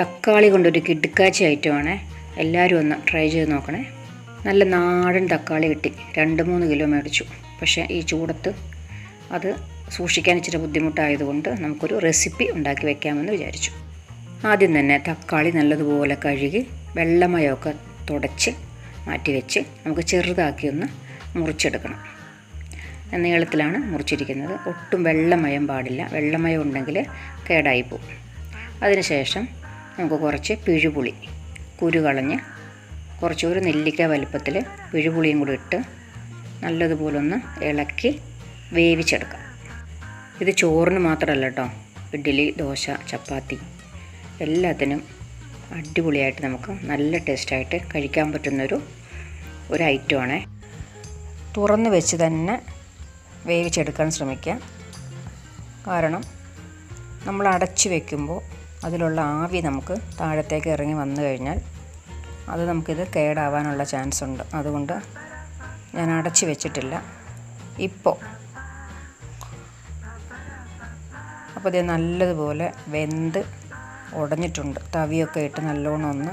തക്കാളി കൊണ്ടൊരു കിടുക്കാച്ചി ഐറ്റമാണ്. എല്ലാവരും ഒന്ന് ട്രൈ ചെയ്ത് നോക്കണേ. നല്ല നാടൻ തക്കാളി കിട്ടി. രണ്ട് മൂന്ന് കിലോ മേടിച്ചു. പക്ഷേ ഈ ചൂടത്ത് അത് സൂക്ഷിക്കാൻ ഇച്ചിരി ബുദ്ധിമുട്ടായതുകൊണ്ട് നമുക്കൊരു റെസിപ്പി ഉണ്ടാക്കി വെക്കാമെന്ന് വിചാരിച്ചു. ആദ്യം തന്നെ തക്കാളി നല്ലതുപോലെ കഴുകി വെള്ളമയമൊക്കെ തുടച്ച് മാറ്റി വെച്ച് നമുക്ക് ചെറുതാക്കി ഒന്ന് മുറിച്ചെടുക്കണം. നീളത്തിലാണ് മുറിച്ചിരിക്കുന്നത്. ഒട്ടും വെള്ളമയം പാടില്ല. വെള്ളമയം ഉണ്ടെങ്കിൽ കേടായിപ്പോവും അതിനുശേഷം നമുക്ക് കുറച്ച് പിഴുപുളി. കുരുകളഞ്ഞ് കുറച്ച് ഒരു നെല്ലിക്ക വലുപ്പത്തിൽ പിഴുപുളിയും കൂടി ഇട്ട് നല്ലതുപോലെ ഒന്ന് ഇളക്കി വേവിച്ചെടുക്കാം. ഇത് ചോറിന് മാത്രമല്ല കേട്ടോ ഇഡ്ഡലി ദോശ ചപ്പാത്തി എല്ലാത്തിനും അടിപൊളിയായിട്ട് നമുക്ക് നല്ല ടേസ്റ്റായിട്ട് കഴിക്കാൻ പറ്റുന്നൊരു ഒരു ഐറ്റമാണേ. തുറന്ന് വെച്ച് തന്നെ വേവിച്ചെടുക്കാൻ ശ്രമിക്കുക കാരണം നമ്മൾ അടച്ച് വെക്കുമ്പോൾ അതിലുള്ള ആവി നമുക്ക് താഴത്തേക്ക് ഇറങ്ങി വന്നു കഴിഞ്ഞാൽ അത് നമുക്കിത് കേടാവാനുള്ള ചാൻസ് ഉണ്ട്. അതുകൊണ്ട് ഞാൻ അടച്ച് വെച്ചിട്ടില്ല. ഇപ്പോൾ അപ്പോൾ ഇത് നല്ലതുപോലെ വെന്ത് ഉടഞ്ഞിട്ടുണ്ട്. തവിയൊക്കെ ഇട്ട് നല്ലോണം ഒന്ന്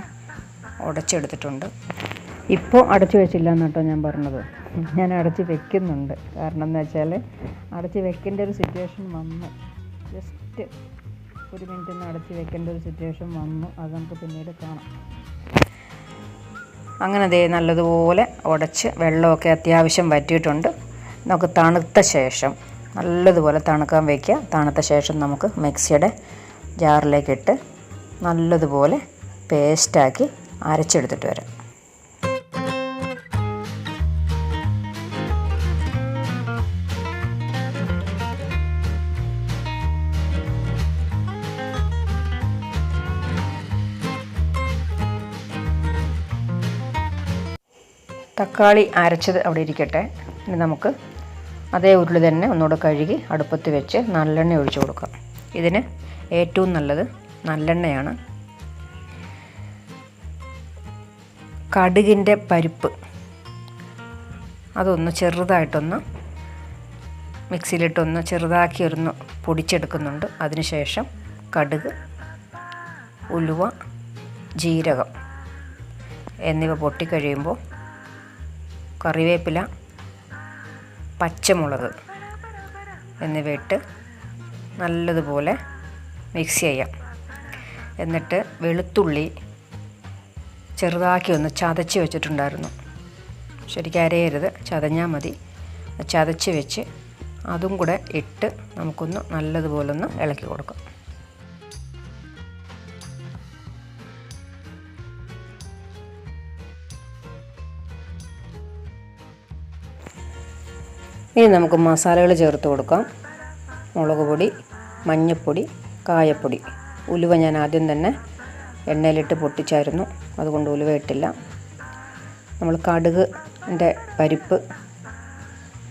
ഉടച്ചെടുത്തിട്ടുണ്ട്. ഇപ്പോൾ അടച്ചു വെച്ചില്ല എന്നാട്ടോ ഞാൻ പറഞ്ഞത്. ഞാൻ അടച്ച് വെക്കുന്നുണ്ട്. കാരണം എന്ന് വെച്ചാൽ അടച്ച് വെക്കേണ്ട ഒരു സിറ്റുവേഷൻ വന്ന്. ജസ്റ്റ് ഒരു മിനിറ്റ് ഒന്ന് വെക്കേണ്ട ഒരു സിറ്റുവേഷൻ വന്നു. അത് നമുക്ക് പിന്നീട് കാണാം. അങ്ങനെ ദേ നല്ലതുപോലെ ഉടച്ച് വെള്ളമൊക്കെ അത്യാവശ്യം വറ്റിയിട്ടുണ്ട്. നമുക്ക് തണുത്ത ശേഷം നല്ലതുപോലെ തണുക്കാൻ വയ്ക്കുക തണുത്ത ശേഷം നമുക്ക് മിക്സിയുടെ ജാറിലേക്കിട്ട് നല്ലതുപോലെ പേസ്റ്റാക്കി അരച്ചെടുത്തിട്ട് വരാം. തക്കാളി അരച്ചത് അവിടെ ഇരിക്കട്ടെ. ഇനി നമുക്ക് അതേ ഉരുളി തന്നെ ഒന്നുകൂടെ കഴുകി അടുപ്പത്ത് വെച്ച് നല്ലെണ്ണ ഒഴിച്ചു കൊടുക്കാം. ഇതിന് ഏറ്റവും നല്ലത് നല്ലെണ്ണയാണ്. കടുകിന്റെ പരിപ്പ്. അതൊന്ന് ചെറുതായിട്ടൊന്ന് മിക്സിയിലിട്ടൊന്ന് ചെറുതാക്കി ഒന്ന് പൊടിച്ചെടുക്കുന്നുണ്ട്. അതിനുശേഷം കടുക് ഉലുവ ജീരകം എന്നിവ പൊട്ടിക്കഴിയുമ്പോൾ കറിവേപ്പില പച്ചമുളക് എന്നിവ ഇട്ട് നല്ലതുപോലെ മിക്സ് ചെയ്യാം. എന്നിട്ട് വെളുത്തുള്ളി ചെറുതാക്കി ഒന്ന് ചതച്ച് വെച്ചിട്ടുണ്ടായിരുന്നു. ശരിക്കും അരയരുത് ചതഞ്ഞാൽ മതി. ചതച്ച് വെച്ച് അതും കൂടെ ഇട്ട് നമുക്കൊന്ന് നല്ലതുപോലെ ഒന്ന് ഇളക്കി കൊടുക്കാം. ഇനി നമുക്ക് മസാലകൾ ചേർത്ത് കൊടുക്കാം. മുളക് പൊടി മഞ്ഞൾപ്പൊടി കായപ്പൊടി. ഉലുവ ഞാൻ ആദ്യം തന്നെ എണ്ണയിലിട്ട് പൊട്ടിച്ചായിരുന്നു. അതുകൊണ്ട് ഉലുവ ഇട്ടില്ല. നമ്മൾ കടുകിന്റെ പരിപ്പ്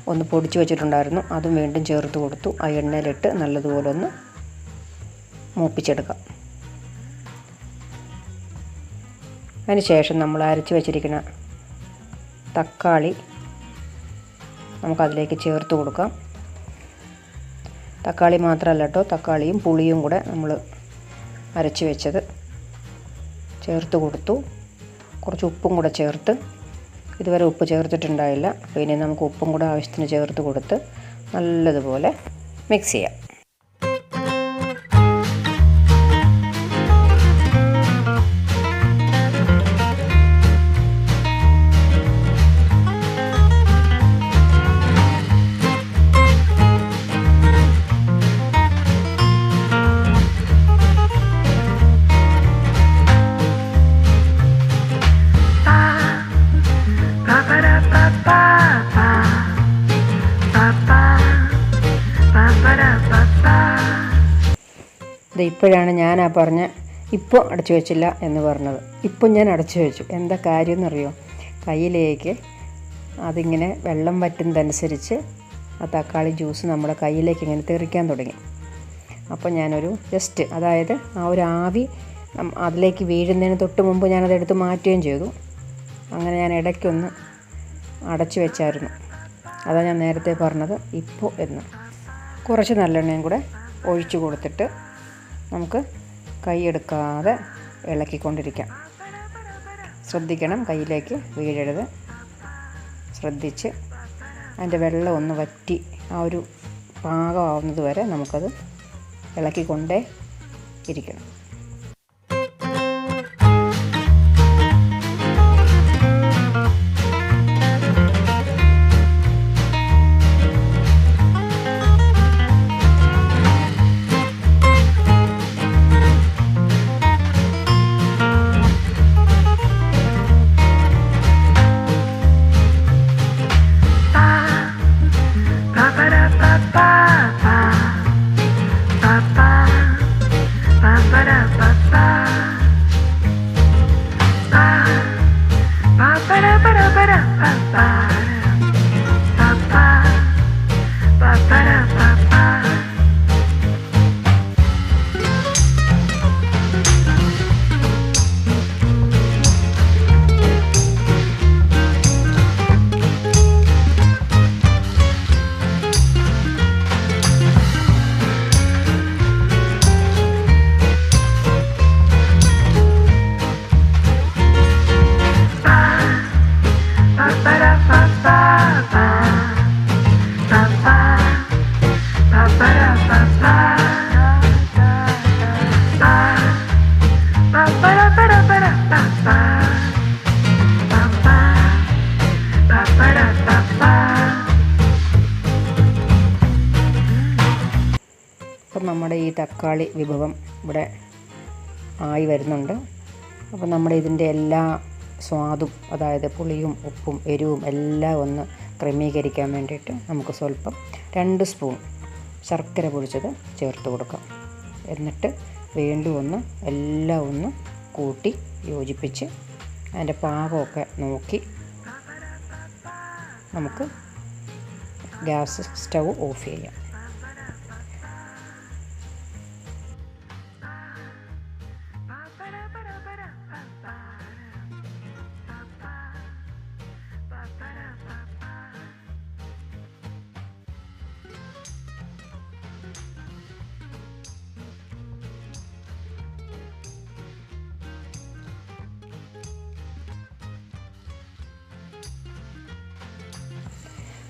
ഒന്ന് പൊടിച്ച് വെച്ചിട്ടുണ്ടായിരുന്നു. അതും വീണ്ടും ചേർത്ത് കൊടുത്തു. ആ എണ്ണയിലിട്ട് നല്ലതുപോലെ ഒന്ന് മൂപ്പിച്ചെടുക്കാം. അതിനുശേഷം നമ്മൾ അരച്ച് വെച്ചിരിക്കുന്ന തക്കാളി നമുക്കതിലേക്ക് ചേർത്ത് കൊടുക്കാം. തക്കാളി മാത്രമല്ല കേട്ടോ തക്കാളിയും പുളിയും കൂടെ നമ്മൾ അരച്ച് വെച്ചത്. ചേർത്ത് കൊടുത്തു. കുറച്ച് ഉപ്പും കൂടെ ചേർത്ത്. ഇതുവരെ ഉപ്പ് ചേർത്തിട്ടുണ്ടായില്ല. അപ്പോൾ ഇനി നമുക്ക് ഉപ്പും കൂടെ ആവശ്യത്തിന് ചേർത്ത് കൊടുത്ത് നല്ലതുപോലെ മിക്സ് ചെയ്യാം. ഇപ്പോഴാണ് ഞാൻ ആ പറഞ്ഞ ഇപ്പോൾ അടച്ചു വെച്ചില്ല എന്ന് പറഞ്ഞത്. ഇപ്പം ഞാൻ അടച്ചു വെച്ചു. എന്താ കാര്യം എന്നറിയോ? കയ്യിലേക്ക് അതിങ്ങനെ വെള്ളം വറ്റുന്നതനുസരിച്ച് ആ തക്കാളി ജ്യൂസ് നമ്മുടെ കയ്യിലേക്ക് ഇങ്ങനെ തെറിക്കാൻ തുടങ്ങി. അപ്പോൾ ഞാനൊരു ജസ്റ്റ് അതായത് ആ ഒരു ആവി അതിലേക്ക് വീഴുന്നതിന് തൊട്ട് മുമ്പ് ഞാനത് എടുത്ത് മാറ്റുകയും ചെയ്തു. അങ്ങനെ ഞാൻ ഇടയ്ക്കൊന്ന് അടച്ചു വെച്ചായിരുന്നു. അതാണ് ഞാൻ നേരത്തെ പറഞ്ഞത് ഇപ്പോൾ എന്ന്. കുറച്ച് നല്ലെണ്ണയും കൂടെ ഒഴിച്ചു കൊടുത്തിട്ട് നമുക്ക് കൈയെടുക്കാതെ ഇളക്കിക്കൊണ്ടിരിക്കാം. ശ്രദ്ധിക്കണം കയ്യിലേക്ക് വീഴരുത്. ശ്രദ്ധിച്ച് അതിന്റെ വെള്ളം ഒന്ന് വറ്റി ആ ഒരു പാകമാവുന്നത് വരെ നമുക്കത് ഇളക്കിക്കൊണ്ടേ ഇരിക്കണം. ba da ba ba നമ്മുടെ ഈ തക്കാളി വിഭവം ഇവിടെ ആയി വരുന്നുണ്ട്. അപ്പോൾ നമ്മുടെ ഇതിന്റെ എല്ലാ സ്വാദും അതായത് പുളിയും ഉപ്പും എരിവും എല്ലാം ഒന്ന് ക്രമീകരിക്കാൻ വേണ്ടിയിട്ട് നമുക്ക് സ്വല്പം രണ്ട് സ്പൂൺ ശർക്കര പൊടിച്ചത് ചേർത്ത് കൊടുക്കാം. എന്നിട്ട് വീണ്ടും ഒന്ന് എല്ലാം ഒന്ന് കൂട്ടി യോജിപ്പിച്ച് അതിന്റെ പാകമൊക്കെ നോക്കി നമുക്ക് ഗ്യാസ് സ്റ്റൗ ഓഫ് ചെയ്യാം.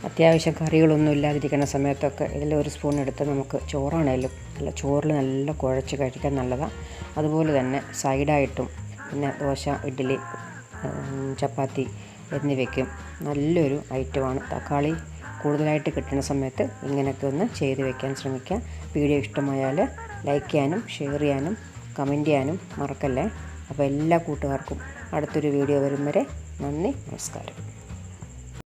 അത്യാവശ്യം കറികളൊന്നും ഇല്ലാതിരിക്കുന്ന സമയത്തൊക്കെ ഇതിൽ ഒരു സ്പൂൺ എടുത്ത് നമുക്ക് ചോറാണേലും നല്ല ചോറിൽ നല്ല കുഴച്ച് കഴിക്കാൻ നല്ലതാണ് അതുപോലെ തന്നെ സൈഡായിട്ടും പിന്നെ ദോശ ഇഡ്ഡലി ചപ്പാത്തി എന്നിവയ്ക്കും നല്ലൊരു ഐറ്റമാണ്. തക്കാളി കൂടുതലായിട്ട് കിട്ടുന്ന സമയത്ത് ഇങ്ങനെയൊക്കെ ഒന്ന് ചെയ്ത് വെക്കാൻ ശ്രമിക്കുക വീഡിയോ ഇഷ്ടമായാൽ ലൈക്ക് ചെയ്യാനും ഷെയർ ചെയ്യാനും കമന്റ് ചെയ്യാനും മറക്കല്ലേ. അപ്പോൾ എല്ലാ കൂട്ടുകാർക്കും അടുത്തൊരു വീഡിയോ വരും വരെ നന്ദി നമസ്കാരം.